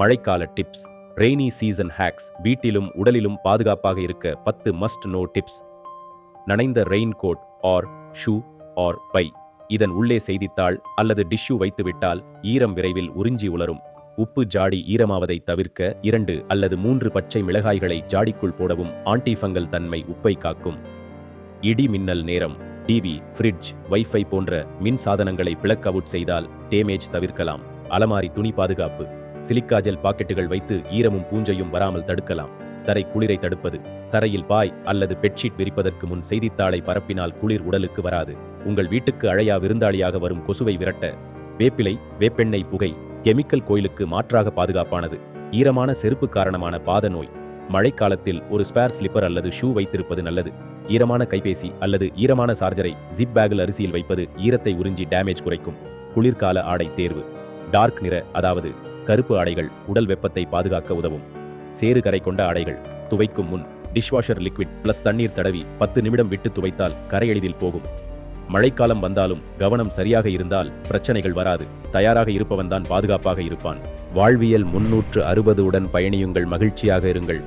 மழைக்கால tips. Rainy season hacks வீட்டிலும் உடலிலும் பாதுகாப்பாக இருக்க பத்து மஸ்ட் நோ டிப்ஸ் நனைந்த raincoat or shoe or பை இதன் உள்ளே செய்தித்தாள் அல்லது டிஷ்யூ வைத்துவிட்டால் ஈரம் விரைவில் உறிஞ்சி உலரும். உப்பு ஜாடி ஈரமாவதை தவிர்க்க இரண்டு அல்லது மூன்று பச்சை மிளகாய்களை ஜாடிக்குள் போடவும் ஆன்டிஃபங்கல் தன்மை உப்பை காக்கும். இடி மின்னல் நேரம். டிவி ஃப்ரிட்ஜ் வைஃபை போன்ற மின் சாதனங்களை பிளக் அவுட் செய்தால் டேமேஜ் தவிர்க்கலாம். அலமாரி துணி பாதுகாப்பு. சிலிக்கா ஜெல் பாக்கெட்டுகள் வைத்து ஈரமும் பூஞ்சையும் வராமல் தடுக்கலாம். தரை குளிரை தடுப்பது தரையில் பாய் அல்லது பெட்ஷீட் விரிப்பதற்கு முன் செய்தித்தாளை பரப்பினால் குளிர் உடலுக்கு வராது. உங்கள் வீட்டுக்கு அழையா விருந்தாளியாக வரும் கொசுவை விரட்ட வேப்பிலை வேப்பெண்ணெய் புகை கெமிக்கல் கோயிலுக்கு மாற்றாக பாதுகாப்பானது. ஈரமான செருப்பு காரணமான பாத நோய். மழைக்காலத்தில் ஒரு ஸ்பேர் ஸ்லிப்பர் அல்லது ஷூ வைத்திருப்பது நல்லது. ஈரமான கைபேசி அல்லது ஈரமான சார்ஜரை ஜிப் பேக்கில் அரிசியில் வைப்பது ஈரத்தை உறிஞ்சி டேமேஜ் குறைக்கும். குளிர்கால ஆடை தேர்வு. டார்க் நிற அதாவது கருப்பு ஆடைகள் உடல் வெப்பத்தை பாதுகாக்க உதவும். சேறு கரை கொண்ட ஆடைகள் துவைக்கும் முன் டிஷ்வாஷர் லிக்விட் பிளஸ் தண்ணீர் தடவி பத்து நிமிடம் விட்டு துவைத்தால் கரை எளிதில் போகும். மழைக்காலம் வந்தாலும் கவனம் சரியாக இருந்தால் பிரச்சனைகள் வராது. தயாராக இருப்பவன்தான் பாதுகாப்பாக இருப்பான். வாழ்வியல் முன்னூற்று அறுபது உடன் பயணியுங்கள் மகிழ்ச்சியாக இருங்கள்.